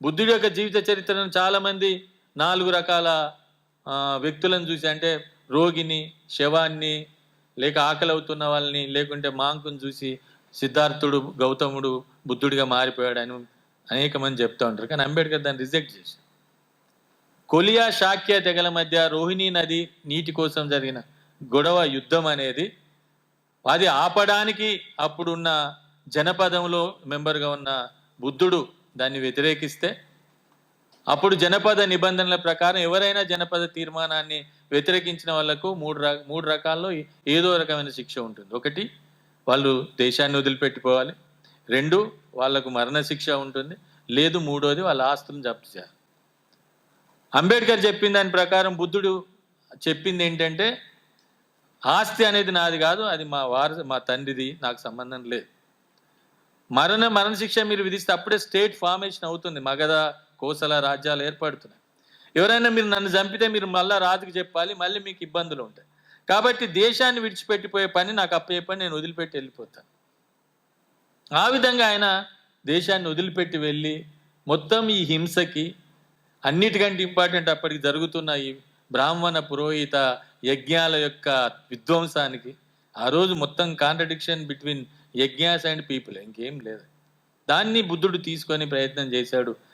బుద్ధుడి యొక్క జీవిత చరిత్రను చాలామంది నాలుగు రకాల వ్యక్తులను చూసి అంటే రోగిని శవాన్ని లేక ఆకలి అవుతున్న వాళ్ళని లేకుంటే మాంకుని చూసి సిద్ధార్థుడు గౌతముడు బుద్ధుడిగా మారిపోయాడని అనేక మంది చెప్తూ ఉంటారు. కానీ అంబేద్కర్ దాన్ని రిజెక్ట్ చేశారు కొలియా శాక్య తెగల మధ్య రోహిణి నది నీటి కోసం జరిగిన గొడవ యుద్ధం అనేది అది ఆపడానికి అప్పుడున్న జనపదంలో మెంబర్గా ఉన్న బుద్ధుడు దాన్ని వ్యతిరేకిస్తే అప్పుడు జనపద నిబంధనల ప్రకారం ఎవరైనా జనపద తీర్మానాన్ని వ్యతిరేకించిన వాళ్ళకు మూడు మూడు రకాల్లో ఏదో రకమైన శిక్ష ఉంటుంది. ఒకటి వాళ్ళు దేశాన్ని వదిలిపెట్టిపోవాలి. రెండు వాళ్ళకు మరణశిక్ష ఉంటుంది. లేదు మూడోది వాళ్ళ ఆస్తులను జప్తు చేయాలి. అంబేద్కర్ చెప్పిన దాని ప్రకారం బుద్ధుడు చెప్పింది ఏంటంటే ఆస్తి అనేది నాది కాదు అది మా వారి మా తండ్రిది నాకు సంబంధం లేదు. మరణ మరణ శిక్ష మీరు విధిస్తే అప్పుడే స్టేట్ ఫార్మేషన్ అవుతుంది. మగధ కోసల రాజ్యాలు ఏర్పడుతున్నాయి. ఎవరైనా మీరు నన్ను చంపితే మీరు మళ్ళా రాజుకి చెప్పాలి మళ్ళీ మీకు ఇబ్బందులు ఉంటాయి. కాబట్టి దేశాన్ని విడిచిపెట్టిపోయే పని నాకు అప్పయ్యే పని నేను వదిలిపెట్టి వెళ్ళిపోతాను. ఆ విధంగా ఆయన దేశాన్ని వదిలిపెట్టి వెళ్ళి మొత్తం ఈ హింసకి అన్నిటికంటే ఇంపార్టెంట్ అప్పటికి జరుగుతున్న ఈ బ్రాహ్మణ పురోహిత యజ్ఞాల యొక్క విధ్వంసానికి ఆ రోజు మొత్తం కాంట్రడిక్షన్ బిట్వీన్ యజ్ఞాస్ అండ్ పీపుల్ ఇంకేం లేదు. దాన్ని బుద్ధుడు తీసుకొని ప్రయత్నం చేశాడు.